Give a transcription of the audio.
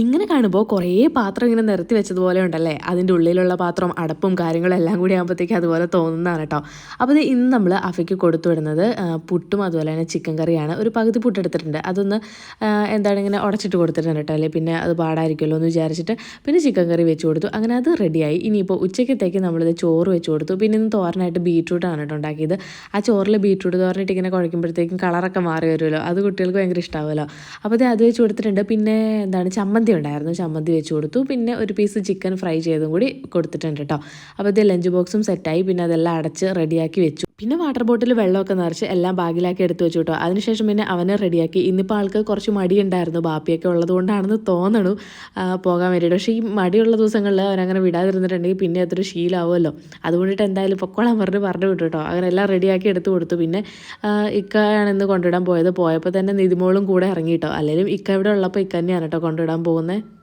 ഇങ്ങനെ കാണുമ്പോൾ കുറേ പാത്രം ഇങ്ങനെ നിരത്തി വെച്ചതുപോലെ ഉണ്ടല്ലേ? അതിന്റെ ഉള്ളിലുള്ള പാത്രം അടപ്പും കാര്യങ്ങളും എല്ലാം കൂടി ആകുമ്പോഴത്തേക്ക് അതുപോലെ തോന്നുന്നതാണ് കേട്ടോ അപ്പോൾ ഇന്ന് നമ്മൾ അഫയ്ക്ക് കൊടുത്തു വിടുന്നത് പുട്ടും അതുപോലെ തന്നെ ചിക്കൻ കറിയാണ്. ഒരു പകുതി പുട്ട് എടുത്തിട്ടുണ്ട്. അതൊന്ന് എന്താണ് ഇങ്ങനെ ഉടച്ചിട്ട് കൊടുത്തിട്ടുണ്ട് കേട്ടോ അല്ലേ? പിന്നെ അത് പാടായിരിക്കുമല്ലോ എന്ന് വിചാരിച്ചിട്ട് പിന്നെ ചിക്കൻ കറി വെച്ച് കൊടുത്തു. അങ്ങനെ അത് റെഡിയായി. ഇനിയിപ്പോൾ ഉച്ചക്കത്തേക്ക് നമ്മളിത് ചോറ് വെച്ച് കൊടുത്തു. പിന്നെ ഇന്ന് തോരനായിട്ട് ബീട്രൂട്ടാണ് കേട്ടോ ഉണ്ടാക്കിയത്. ആ ചോറിൽ ബീട്രൂട്ട് തോരനിട്ട് ഇങ്ങനെ കുഴക്കുമ്പോഴത്തേക്കും കളറൊക്കെ മാറി വരുമല്ലോ. അത് കുട്ടികൾക്ക് ഭയങ്കര ഇഷ്ടമാവുമല്ലോ അപ്പോൾ അത് വെച്ച് കൊടുത്തിട്ടുണ്ട്. പിന്നെ എന്താണ്? ചമ്മന്തി ഉണ്ടായിരുന്നു. ചമ്മന്തി വെച്ച് കൊടുത്തു. പിന്നെ ഒരു പീസ് ചിക്കൻ ഫ്രൈ ചെയ്തും കൂടി കൊടുത്തിട്ടുണ്ട് കേട്ടോ അപ്പോൾ ഇത് ലഞ്ച് ബോക്സും സെറ്റായി പിന്നെ അതെല്ലാം അടച്ച് റെഡിയാക്കി വെച്ചു. പിന്നെ വാട്ടർ ബോട്ടിൽ വെള്ളമൊക്കെ നിറച്ച് എല്ലാം ബാഗിലാക്കി എടുത്തു വെച്ചു കേട്ടോ അതിനുശേഷം പിന്നെ അവനെ റെഡിയാക്കി ഇന്നിപ്പോൾ ആൾക്ക് കുറച്ച് മടിയുണ്ടായിരുന്നു. ബാപ്പിയൊക്കെ ഉള്ളത് കൊണ്ടാണെന്ന് തോന്നണു. പോകാൻ വേണ്ടിയിട്ട്. പക്ഷേ ഈ മടിയുള്ള ദിവസങ്ങളിൽ അവനങ്ങനെ വിടാതിരുന്നിട്ടുണ്ടെങ്കിൽ പിന്നെ അതൊരു ശീലമാവുമല്ലോ അതുകൊണ്ടിട്ട് എന്തായാലും പൊക്കോളാൻ പറഞ്ഞ് പറഞ്ഞു വിട്ടു കേട്ടോ അങ്ങനെ എല്ലാം റെഡിയാക്കി എടുത്തു കൊടുത്തു. പിന്നെ ഇക്കയാണ് ഇന്ന് കൊണ്ടുവിടാൻ പോയത്. പോയപ്പോൾ തന്നെ നിതിമോളും കൂടെ ഇറങ്ങി കേട്ടോ അല്ലെങ്കിൽ ഇക്ക ഇവിടെ ഉള്ളപ്പോൾ ഇക്ക തന്നെയാണ് കേട്ടോ കൊണ്ടുവിടാൻ പോകുന്നത്